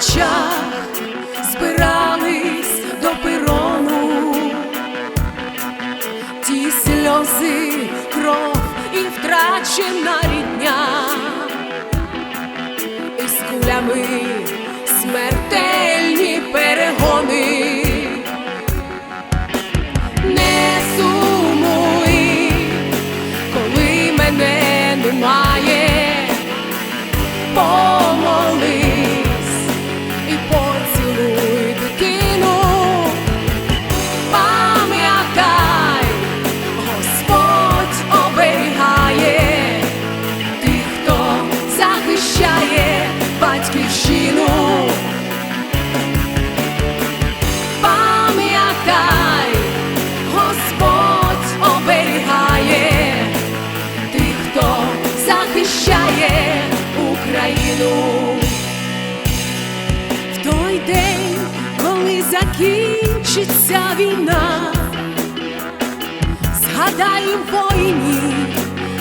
очах збирались до перону, ті сльози, кров і втрачена рідня, і з кулями смертельні перегони. Немає, захищає Україну. В той день, коли закінчиться війна, згадаєм воїнів,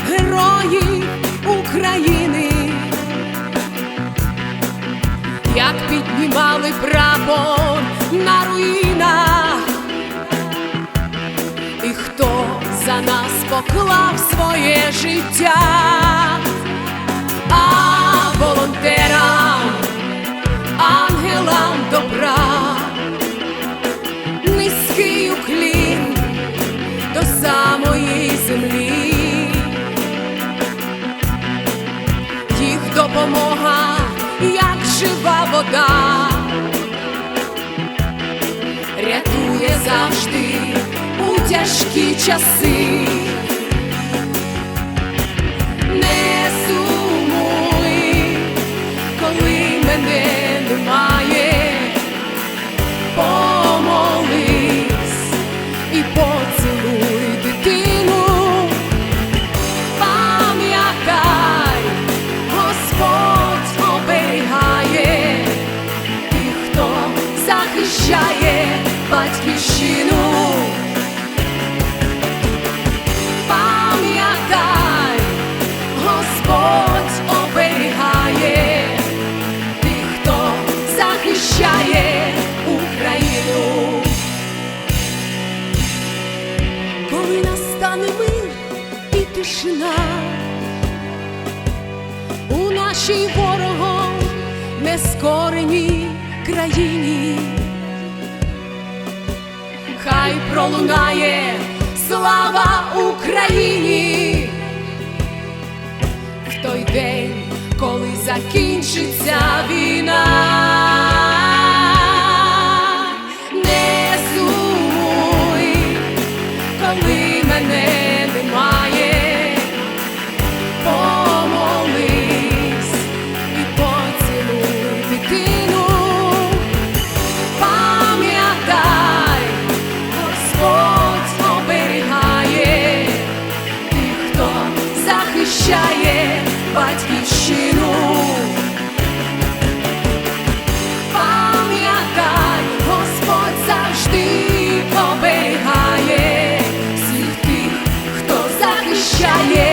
героїв України, як піднімали прапор на руїнах, і хто за нас поклав своє життя, волонтерам, ангелам добра, низький уклін до самої землі, їх допомога, як жива вода, рятує завжди у тяжкі часи. І тишина у нашій ворогом нескореній країні, хай пролунає слава Україні в той день, коли закінчиться війна. обещает.